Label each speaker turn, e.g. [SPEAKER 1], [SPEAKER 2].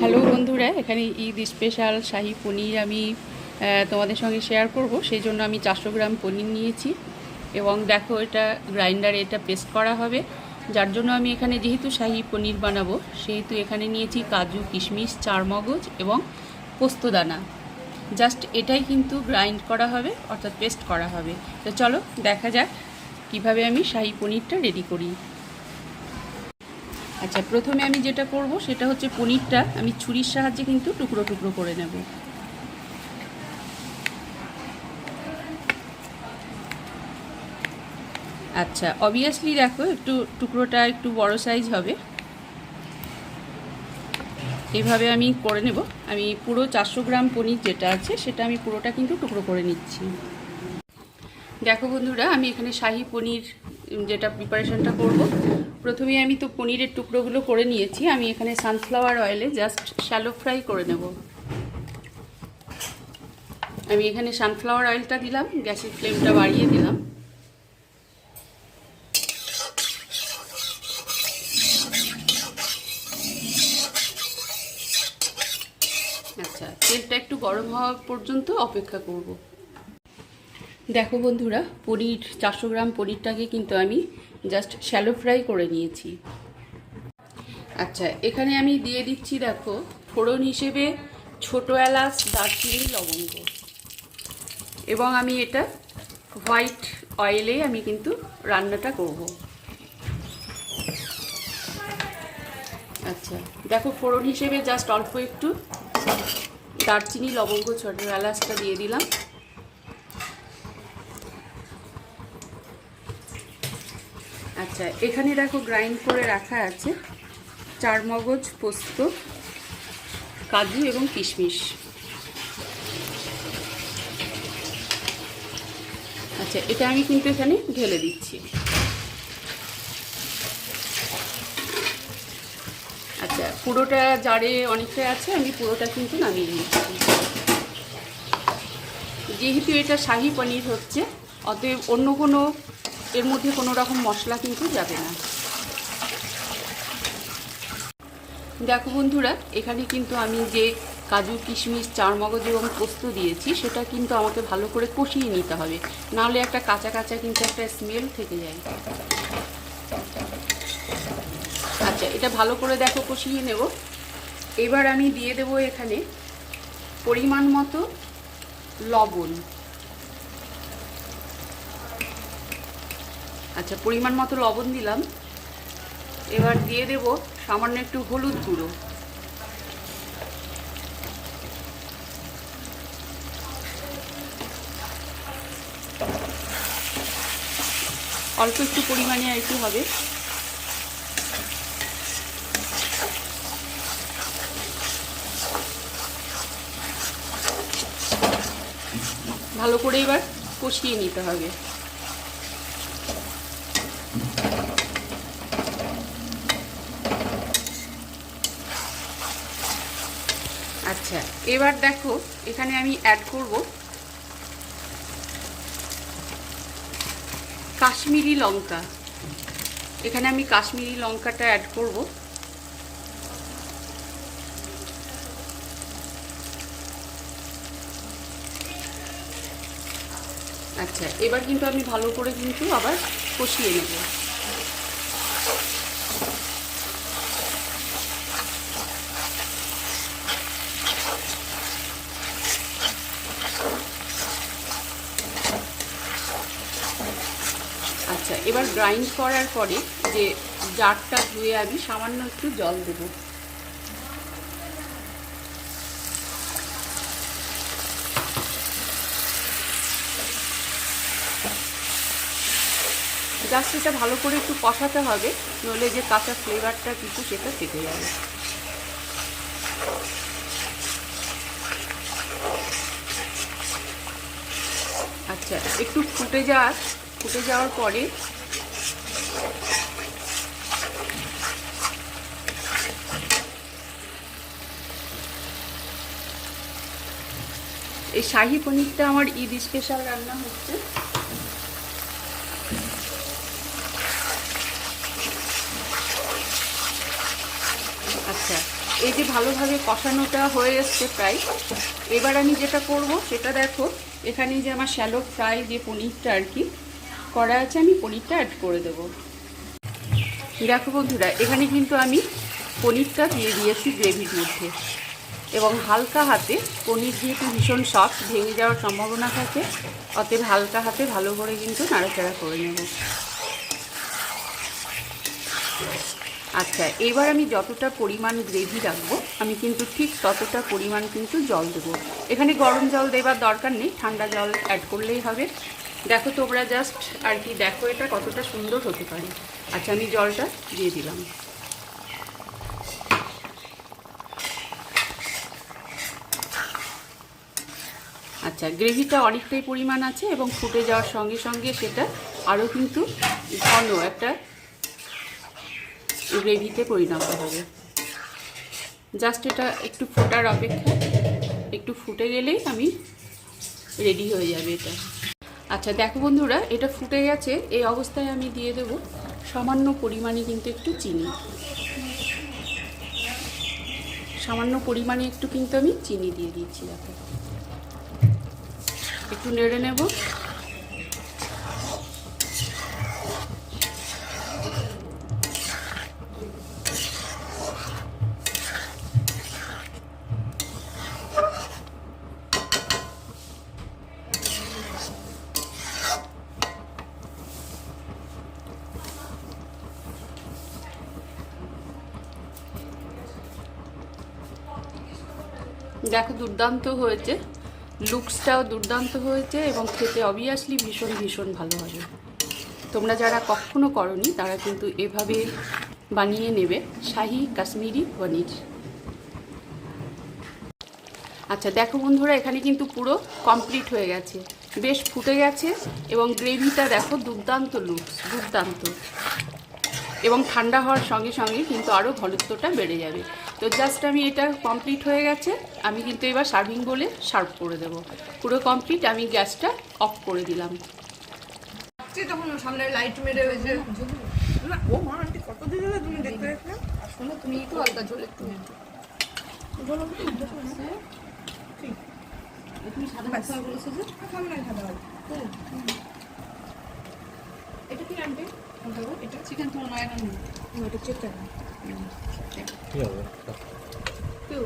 [SPEAKER 1] Hello বন্ধুরা, এখানে Eid special শাহি পনির আমি তোমাদের সঙ্গে শেয়ার করব। সেই জন্য আমি চারশো গ্রাম পনির নিয়েছি এবং দেখো এটা গ্রাইন্ডারে এটা পেস্ট করা হবে। যার জন্য আমি এখানে যেহেতু শাহি পনির বানাবো, সেহেতু এখানে নিয়েছি কাজু, কিশমিশ, চারমগজ এবং পোস্তদানা জাস্ট এটাই কিন্তু গ্রাইন্ড করা হবে, অর্থাৎ পেস্ট করা হবে। তো চলো দেখা যাক কীভাবে আমি শাহি পনিরটা রেডি করি। আচ্ছা প্রথমে আমি যেটা করব সেটা হচ্ছে পনিরটা আমি ছুরির সাহায্যে কিন্তু টুকরো টুকরো করে নেব। আচ্ছা অবভিয়াসলি দেখো একটু টুকরোটা একটু বড় সাইজ হবে। এভাবে আমি করে নেব। আমি পুরো চারশো গ্রাম পনির যেটা আছে সেটা আমি পুরোটা কিন্তু টুকরো করে নিচ্ছি। দেখো বন্ধুরা, আমি এখানে শাহি পনির যেটা প্রিপারেশনটা করব প্রথমে আমি তো পনিরের টুকরোগুলো করে নিয়েছি। আমি এখানে সানফ্লাওয়ার অয়েলে জাস্ট শ্যালো ফ্রাই করে নেব। আমি এখানে সানফ্লাওয়ার অয়েলটা দিলাম, গ্যাসের ফ্লেমটা বাড়িয়ে দিলাম। আচ্ছা তেলটা একটু গরম হওয়া পর্যন্ত অপেক্ষা করব। দেখো বন্ধুরা, পনির, চারশো গ্রাম পনিরটাকে কিন্তু আমি জাস্ট শ্যালো ফ্রাই করে নিয়েছি। আচ্ছা এখানে আমি দিয়ে দিচ্ছি, দেখো, ফোড়ন হিসেবে ছোটো এলাচ, দারচিনি, লবঙ্গ। এবং আমি এটা হোয়াইট অয়েলে আমি কিন্তু রান্নাটা করব। আচ্ছা দেখো, ফোড়ন হিসেবে জাস্ট অল্প একটু দারচিনি, লবঙ্গ, ছোটো এলাচটা দিয়ে দিলাম। আচ্ছা এখানে দেখো গ্রাইন্ড করে রাখা আছে চার মগজ, পোস্ত, কাজু এবং কিশমিশ। আচ্ছা এটা আমি কিন্তু এখানে ঢেলে দিচ্ছি। আচ্ছা পুরোটা জারে অনেকটা আছে, আমি পুরোটা কিন্তু নামিয়ে নিচ্ছি। যেহেতু এটা শাহি পনির হচ্ছে, অতএব অন্য কোনো এর মধ্যে কোনো রকম মশলা কিন্তু যাবে না। দেখো বন্ধুরা, এখানে কিন্তু আমি যে কাজু, কিশমিশ, চারমগজ এবং পোস্ত দিয়েছি, সেটা কিন্তু আমাকে ভালো করে কষিয়ে নিতে হবে। নাহলে একটা কাঁচা কাঁচা কিন্তু একটা স্মেল থেকে যায়। আচ্ছা এটা ভালো করে দেখো কষিয়ে নেব। এবার আমি দিয়ে দেব এখানে পরিমাণ মতো লবণ। আচ্ছা পরিমাণ মতো লবণ দিলাম। এবার দিয়ে দেব সামান্য একটু হলুদ গুঁড়ো। অল্প একটু পরিমাণে আর কি হবে। ভালো করে এবার কষিয়ে নিতে হবে। আচ্ছা এবার দেখো, এখানে আমি অ্যাড করব কাশ্মীরি লঙ্কা। এখানে আমি কাশ্মীরি লঙ্কাটা অ্যাড করব। আচ্ছা এবার কিন্তু আমি ভালো করে কিন্তু আবার কষিয়ে নেব আচ্ছা এবার গ্রাইন্ড করার পরে যে জারটা ধুয়ে আমি সামান্য একটু জল দেব। জাস্ট এটা ভালো করে একটু কষাতে হবে, নইলে যে কাঁচা ফ্লেভারটা কিন্তু সেটা থেকে যাবে। আচ্ছা একটু ফুটে যাওয়ার ফুটে যাওয়ার পরে এই শাহি পনিরটা আমার ঈদ স্পেশাল রান্না হচ্ছে। আচ্ছা এই যে ভালোভাবে কষানোটা হয়ে এসছে প্রায়, এবার আমি যেটা করব সেটা দেখো, এখানে যে আমার শ্যালো ফ্রাই যে পনিরটা আর কি, করা আছে, আমি পনিরটা অ্যাড করে দেবো। দেখো বন্ধুরা, এখানে কিন্তু আমি পনিরটা দিয়ে দিয়েছি গ্রেভির মধ্যে। এবং হালকা হাতে পনির যেহেতু ভীষণ সফট ভেঙে যাওয়ার সম্ভাবনা থাকে, অতএব হালকা হাতে ভালো করে কিন্তু নাড়াচাড়া করে নেব। আচ্ছা এবার আমি যতটা পরিমাণ গ্রেভি রাখব, আমি কিন্তু ঠিক ততটা পরিমাণ কিন্তু জল দেবো। এখানে গরম জল দেবার দরকার নেই, ঠান্ডা জল অ্যাড করলেই হবে। দেখো তোমরা জাস্ট আর কি, দেখো এটা কতটা সুন্দর হতে পারে। আচ্ছা আমি জলটা দিয়ে দিলাম। আচ্ছা গ্রেভিটা অনেকটাই পরিমাণ আছে এবং ফুটে যাওয়ার সঙ্গে সঙ্গে সেটা আরও কিন্তু ঘন একটা গ্রেভিতে পরিণত হবে। জাস্ট এটা একটু ফোটার অপেক্ষা, একটু ফুটে গেলেই আমি রেডি হয়ে যাবে এটা। আচ্ছা দেখো বন্ধুরা, এটা ফুটে গেছে, এই অবস্থায় আমি দিয়ে দেব সামান্য পরিমাণে কিন্তু একটু চিনি। সামান্য পরিমাণে একটু কিন্তু আমি চিনি দিয়ে দিচ্ছি, দেখো। একটু নেড়ে নেব। দেখো দুর্দান্ত হয়েছে। লুকসটাও দুর্দান্ত হয়েছে এবং খেতে অবভিয়াসলি ভীষণ ভীষণ ভালো হবে। তোমরা যারা কখনো করনি, তারা কিন্তু এভাবে বানিয়ে নেবে। শাহি কাশ্মীরি পনির। আচ্ছা দেখো বন্ধুরা, এখানে কিন্তু পুরো কমপ্লিট হয়ে গেছে। বেশ ফুটে গেছে এবং গ্রেভিটা দেখো দুর্দান্ত লুকস দুর্দান্ত। এবং ঠান্ডা হওয়ার সঙ্গে সঙ্গে কিন্তু আরও ঘনত্বটা বেড়ে যাবে। তো জাস্ট আমি এটা কমপ্লিট হয়ে গেছে। আমি কিন্তু এবার সার্ভিং বলে সার্ভ করে দেবো। পুরো কমপ্লিট আমি গ্যাসটা অফ করে দিলাম।
[SPEAKER 2] তখন সামনে লাইট মেরে ওই যে না ও মা আন্টি কত দিন তুমি দেখতে দেখতে শোনো তুমি একটু হালকা জল একটু।
[SPEAKER 1] তুমি সাদা মশলা বলেছ যে?
[SPEAKER 2] সামনে খাওয়া
[SPEAKER 1] আনবে
[SPEAKER 2] এটা
[SPEAKER 1] চিকেন তো নয়
[SPEAKER 2] এটা চিকেন
[SPEAKER 3] কি হবে
[SPEAKER 1] কেউ